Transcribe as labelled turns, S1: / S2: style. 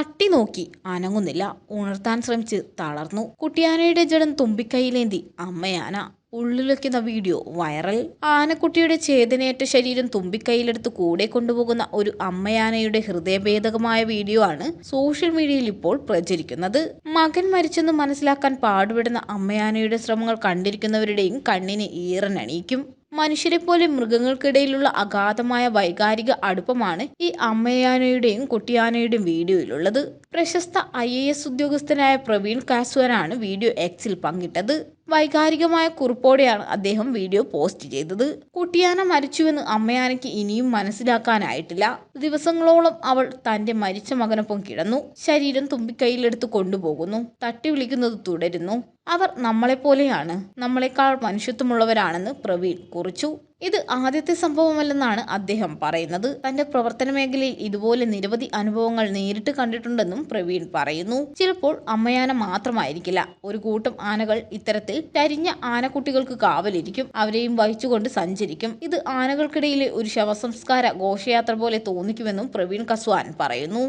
S1: തട്ടി നോക്കി. അനങ്ങുന്നില്ല. ഉണർത്താൻ ശ്രമിച്ച് തളർന്നു. കുട്ടിയാനയുടെ ജഡം തുമ്പിക്കൈയിലേന്തി. അമ്മയാന ഉള്ളിലൊക്കുന്ന വീഡിയോ വൈറൽ. ആനക്കുട്ടിയുടെ ചേതനയേറ്റ ശരീരം തുമ്പിക്കൈയിലെടുത്ത് കൂടെ കൊണ്ടുപോകുന്ന ഒരു അമ്മയാനയുടെ ഹൃദയഭേദകമായ വീഡിയോ ആണ് സോഷ്യൽ മീഡിയയിൽ ഇപ്പോൾ പ്രചരിക്കുന്നത്. മകൻ മരിച്ചെന്ന് മനസ്സിലാക്കാൻ പാടുപെടുന്ന അമ്മയാനയുടെ ശ്രമങ്ങൾ കണ്ടിരിക്കുന്നവരുടെയും കണ്ണിന് ഈറനണിയിക്കും. മനുഷ്യരെ പോലെ മൃഗങ്ങൾക്കിടയിലുള്ള അഗാധമായ വൈകാരിക അടുപ്പമാണ് ഈ അമ്മയാനയുടെയും കുട്ടിയാനയുടെയും വീഡിയോയിലുള്ളത്. പ്രശസ്ത ഐ ഉദ്യോഗസ്ഥനായ പ്രവീൺ കാസ്വാനാണ് വീഡിയോ എക്സിൽ പങ്കിട്ടത്. വൈകാരികമായ കുറിപ്പോടെയാണ് അദ്ദേഹം വീഡിയോ പോസ്റ്റ് ചെയ്തത്. കുട്ടിയാന മരിച്ചുവെന്ന് അമ്മയാനയ്ക്ക് ഇനിയും മനസ്സിലാക്കാനായിട്ടില്ല. ദിവസങ്ങളോളം അവൾ തന്റെ മരിച്ച മകനൊപ്പം കിടന്നു. ശരീരം തുമ്പിക്കൈയിലെടുത്ത് കൊണ്ടുപോകുന്നു. തട്ടി വിളിക്കുന്നത് തുടരുന്നു. അവർ നമ്മളെപ്പോലെയാണ്. നമ്മളെക്കാൾ മനുഷ്യത്വമുള്ളവരാണെന്ന് പ്രവീൺ കുറിച്ചു. ഇത് ആദ്യത്തെ സംഭവമല്ലെന്നാണ് അദ്ദേഹം പറയുന്നത്. തന്റെ പ്രവർത്തന മേഖലയിൽ ഇതുപോലെ നിരവധി അനുഭവങ്ങൾ നേരിട്ട് കണ്ടിട്ടുണ്ടെന്നും പ്രവീൺ പറയുന്നു. ചിലപ്പോൾ അമ്മയാന മാത്രമായിരിക്കില്ല. ഒരു കൂട്ടം ആനകൾ ഇത്തരത്തിൽ ചരിഞ്ഞ ആനക്കുട്ടികൾക്ക് കാവലിരിക്കും. അവരെയും വഹിച്ചുകൊണ്ട് സഞ്ചരിക്കും. ഇത് ആനകൾക്കിടയിലെ ഒരു ശവസംസ്കാര ഘോഷയാത്ര പോലെ തോന്നിക്കുമെന്നും പ്രവീൺ കസ്വാൻ പറയുന്നു.